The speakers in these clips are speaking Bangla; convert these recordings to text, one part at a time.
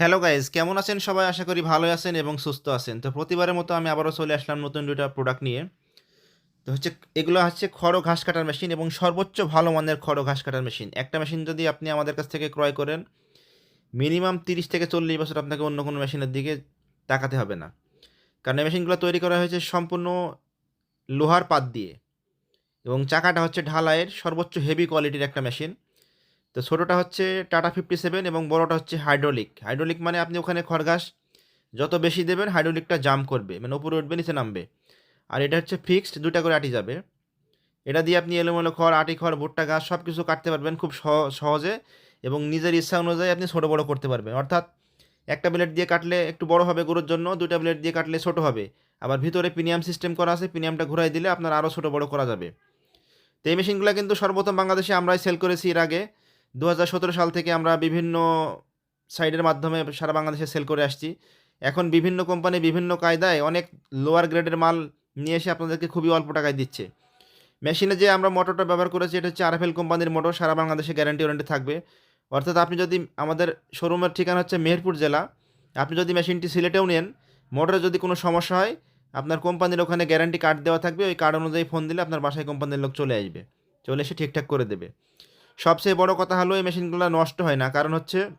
হ্যালো গাইজ কেমন আছেন? সবাই আশা করি ভালো আছেন এবং সুস্থ আছেন। তো প্রতিবারের মতো আমি আবারও চলে আসলাম নতুন দুটা প্রোডাক্ট নিয়ে। তো হচ্ছে, এগুলো হচ্ছে খড় ঘাস কাটার মেশিন এবং সর্বোচ্চ ভালো মানের খড় ঘাস কাটার মেশিন একটা মেশিন যদি আপনি আমাদের কাছ থেকে ক্রয় করেন মিনিমাম তিরিশ থেকে চল্লিশ বছর আপনাকে অন্য কোনো মেশিনের দিকে তাকাতে হবে না। কারণ এই মেশিনগুলো তৈরি করা হয়েছে সম্পূর্ণ লোহার পাত দিয়ে। এবং চাকাটা হচ্ছে ঢালাইয়ের সর্বোচ্চ হেভি কোয়ালিটির একটা মেশিন তো ছোটোটা হচ্ছে টাটা ফিফটি সেভেন এবং বড়োটা হচ্ছে হাইড্রোলিক। হাইড্রোলিক মানে আপনি ওখানে খড়ঘাস যত বেশি দেবেন হাইড্রোলিকটা জাম করবে মানে উপরে উঠবে, নিচে নামবে। আর এটা হচ্ছে ফিক্সড দুটা করে আটি যাবে। এটা দিয়ে আপনি এলোমেলো খড়, আটি খড়, ভুট্টা গাছ সব কিছু কাটতে পারবেন খুব সহ- সহজে এবং নিজের ইচ্ছা অনুযায়ী আপনি ছোটো বড়ো করতে পারবেন। অর্থাৎ একটা ব্লেড দিয়ে কাটলে একটু বড় হবে গরুর জন্য দুটা ব্লেড দিয়ে কাটলে ছোটো হবে। আবার ভিতরে প্রিমিয়াম সিস্টেম করা আছে প্রিমিয়ামটা ঘুরাই দিলে আপনার আরও ছোটো বড়ো করা যাবে। তো এই মেশিনগুলো কিন্তু সর্বপ্রথম বাংলাদেশে আমরাই সেল করেছি এর আগে। দু হাজার সতেরো সাল থেকে আমরা বিভিন্ন সাইডের মাধ্যমে সারা বাংলাদেশে সেল করে আসছি। এখন বিভিন্ন কোম্পানি বিভিন্ন কায়দায় অনেক লোয়ার গ্রেডের মাল নিয়ে এসে আপনাদেরকে খুবই অল্প টাকায় দিচ্ছে। মেশিনে যে আমরা মোটরটা ব্যবহার করেছি, এটা হচ্ছে আরএফএল কোম্পানির মোটর সারা বাংলাদেশে গ্যারান্টি ওয়ারেন্টি থাকবে। অর্থাৎ আপনি যদি আমাদের শোরুমের ঠিকানা হচ্ছে মেহেরপুর জেলা, আপনি যদি মেশিনটি সিলেটেও নেন মোটরে যদি কোনো সমস্যা হয়, আপনার কোম্পানির ওখানে গ্যারান্টি কার্ড দেওয়া থাকবে, ওই কার্ড অনুযায়ী ফোন দিলে আপনার বাসায় কোম্পানির লোক চলে আসবে, চলে এসে ঠিকঠাক করে দেবে। সবচেয়ে বড় কথা হলো এই মেশিনগুলো নষ্ট হয় না। কারণ হচ্ছে,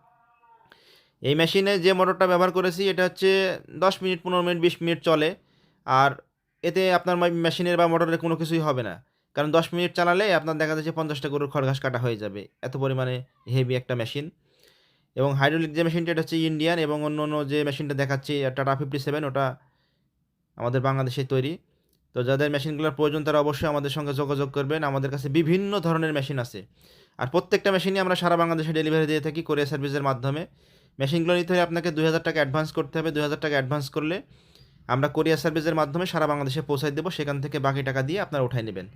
এই মেশিনে যে মোটরটা ব্যবহার করেছি, এটা হচ্ছে দশ মিনিট, পনেরো মিনিট, বিশ মিনিট চলে। আর এতে আপনার মেশিনের বা মোটরের কোনো কিছুই হবে না। কারণ দশ মিনিট চালালে আপনার দেখা যাচ্ছে পঞ্চাশটা গরুর খড় ঘাস কাটা হয়ে যাবে। এত পরিমাণে হেভি একটা মেশিন। এবং হাইড্রোলিক যে মেশিনটা, এটা হচ্ছে ইন্ডিয়ান এবং অন্য অন্য যে মেশিনটা দেখাচ্ছি টাটা ফিফটি সেভেন ওটা আমাদের বাংলাদেশে তৈরি। তো যাদের মেশিনগুলোর প্রয়োজন, তারা অবশ্যই আমাদের সঙ্গে যোগাযোগ করবেন। আমাদের কাছে বিভিন্ন ধরনের মেশিন আছে। আর প্রত্যেকটা মেশিনই আমরা সারা বাংলাদেশে ডেলিভারি দিয়ে থাকি কোরিয়ার সার্ভিসের মাধ্যমে। মেশিনগুলো নিতে হলে আপনাকে দুই হাজার টাকা অ্যাডভান্স করতে হবে। দুই হাজার টাকা অ্যাডভান্স করলে আমরা কোরিয়ার সার্ভিসের মাধ্যমে সারা বাংলাদেশে পৌঁছাই দেবো। সেখান থেকে বাকি টাকা দিয়ে আপনারা উঠাই নেবেন।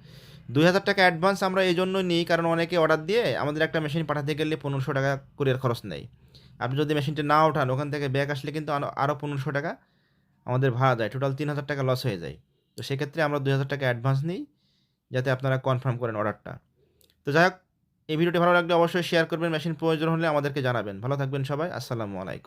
দুই হাজার টাকা অ্যাডভান্স আমরা এই জন্য নিই কারণ অনেকে অর্ডার দিয়ে আমাদের একটা মেশিন পাঠাতে গেলে পনেরোশো টাকা কোরিয়ার খরচ নেয়। আপনি যদি মেশিনটা না ওঠান ওখান থেকে ব্যাগ আসলে কিন্তু আরও পনেরোশো টাকা আমাদের ভাড়া যায়। টোটাল তিন হাজার টাকা লস হয়ে যায়। তো সেক্ষেত্রে আমরা দুই হাজার টাকা অ্যাডভান্স নিই, যাতে আপনারা কনফার্ম করেন অর্ডারটা তো যাই হোক এই ভিডিওটি ভালো লাগলে অবশ্যই শেয়ার করবেন। মেশিন প্রয়োজন হলে আমাদেরকে জানাবেন। ভালো থাকবেন সবাই। আসসালামু আলাইকুম।